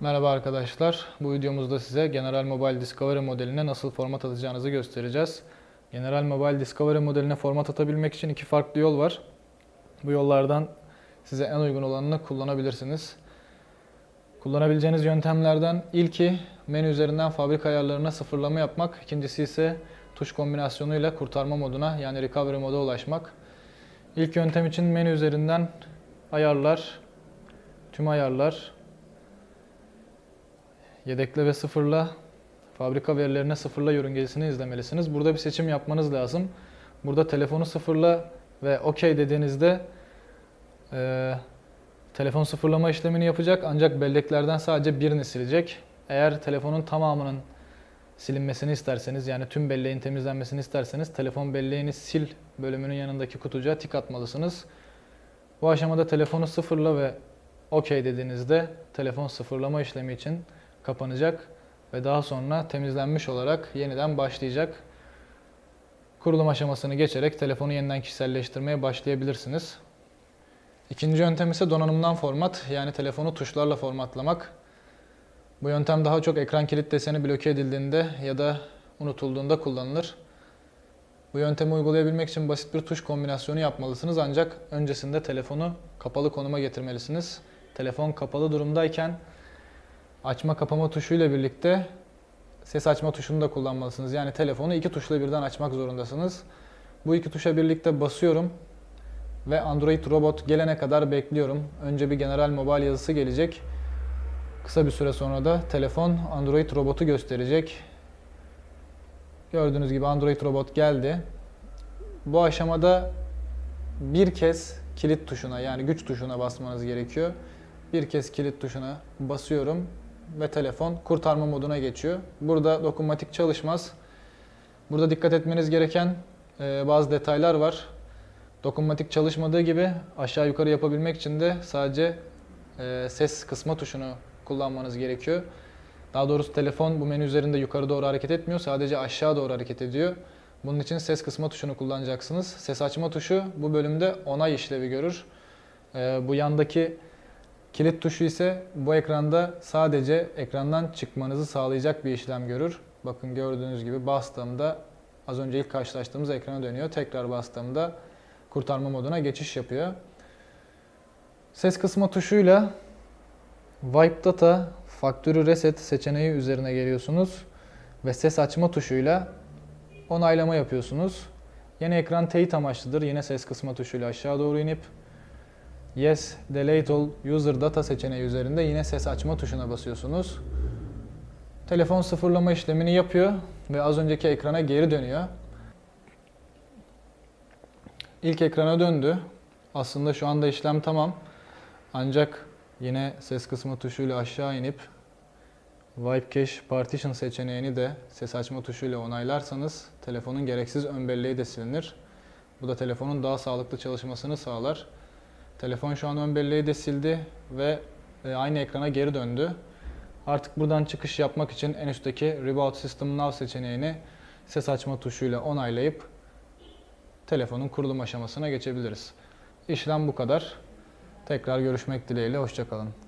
Merhaba arkadaşlar. Bu videomuzda size General Mobile Discovery modeline nasıl format atacağınızı göstereceğiz. General Mobile Discovery modeline format atabilmek için iki farklı yol var. Bu yollardan size en uygun olanını kullanabilirsiniz. Kullanabileceğiniz yöntemlerden ilki menü üzerinden fabrika ayarlarına sıfırlama yapmak. İkincisi ise tuş kombinasyonuyla kurtarma moduna yani recovery moda ulaşmak. İlk yöntem için menü üzerinden ayarlar, tüm ayarlar, Yedekle ve sıfırla fabrika verilerine sıfırla yörüngesini izlemelisiniz. Burada bir seçim yapmanız lazım. Burada telefonu sıfırla ve OK dediğinizde e, telefon sıfırlama işlemini yapacak ancak belleklerden sadece birini silecek. Eğer telefonun tamamının silinmesini isterseniz yani tüm belleğin temizlenmesini isterseniz telefon belleğini sil bölümünün yanındaki kutucuğa tik atmalısınız. Bu aşamada telefonu sıfırla ve OK dediğinizde telefon sıfırlama işlemi için kapanacak ve daha sonra temizlenmiş olarak yeniden başlayacak. Kurulum aşamasını geçerek telefonu yeniden kişiselleştirmeye başlayabilirsiniz. İkinci yöntem ise donanımdan format yani telefonu tuşlarla formatlamak. Bu yöntem daha çok ekran kilit deseni bloke edildiğinde ya da unutulduğunda kullanılır. Bu yöntemi uygulayabilmek için basit bir tuş kombinasyonu yapmalısınız ancak öncesinde telefonu kapalı konuma getirmelisiniz. Telefon kapalı durumdayken açma kapama tuşuyla birlikte ses açma tuşunu da kullanmalısınız. Yani telefonu iki tuşla birden açmak zorundasınız. Bu iki tuşa birlikte basıyorum ve Android Robot gelene kadar bekliyorum. Önce bir General Mobile yazısı gelecek. Kısa bir süre sonra da telefon Android Robot'u gösterecek. Gördüğünüz gibi Android Robot geldi. Bu aşamada bir kez kilit tuşuna yani güç tuşuna basmanız gerekiyor. Bir kez kilit tuşuna basıyorum ve telefon kurtarma moduna geçiyor. Burada dokunmatik çalışmaz. Burada dikkat etmeniz gereken e, bazı detaylar var. Dokunmatik çalışmadığı gibi aşağı yukarı yapabilmek için de sadece e, ses kısma tuşunu kullanmanız gerekiyor. Daha doğrusu telefon bu menü üzerinde yukarı doğru hareket etmiyor. Sadece aşağı doğru hareket ediyor. Bunun için ses kısma tuşunu kullanacaksınız. Ses açma tuşu bu bölümde onay işlevi görür. E, bu yandaki Kilit tuşu ise bu ekranda sadece ekrandan çıkmanızı sağlayacak bir işlem görür. Bakın gördüğünüz gibi bastığımda az önce ilk karşılaştığımız ekrana dönüyor. Tekrar bastığımda kurtarma moduna geçiş yapıyor. Ses kısma tuşuyla Wipe Data Factory Reset seçeneği üzerine geliyorsunuz ve ses açma tuşuyla onaylama yapıyorsunuz. Yine ekran teyit amaçlıdır. Yine ses kısma tuşuyla aşağı doğru inip Yes, Delete All User Data seçeneği üzerinde yine ses açma tuşuna basıyorsunuz. Telefon sıfırlama işlemini yapıyor ve az önceki ekrana geri dönüyor. İlk ekrana döndü. Aslında şu anda işlem tamam. Ancak yine ses kısmı tuşuyla aşağı inip Wipe Cache Partition seçeneğini de ses açma tuşuyla onaylarsanız telefonun gereksiz ön belleği de silinir. Bu da telefonun daha sağlıklı çalışmasını sağlar. Telefon şu an ön belleği de sildi ve e, aynı ekrana geri döndü. Artık buradan çıkış yapmak için en üstteki Reboot System Now seçeneğini ses açma tuşuyla onaylayıp telefonun kurulum aşamasına geçebiliriz. İşlem bu kadar. Tekrar görüşmek dileğiyle, hoşçakalın.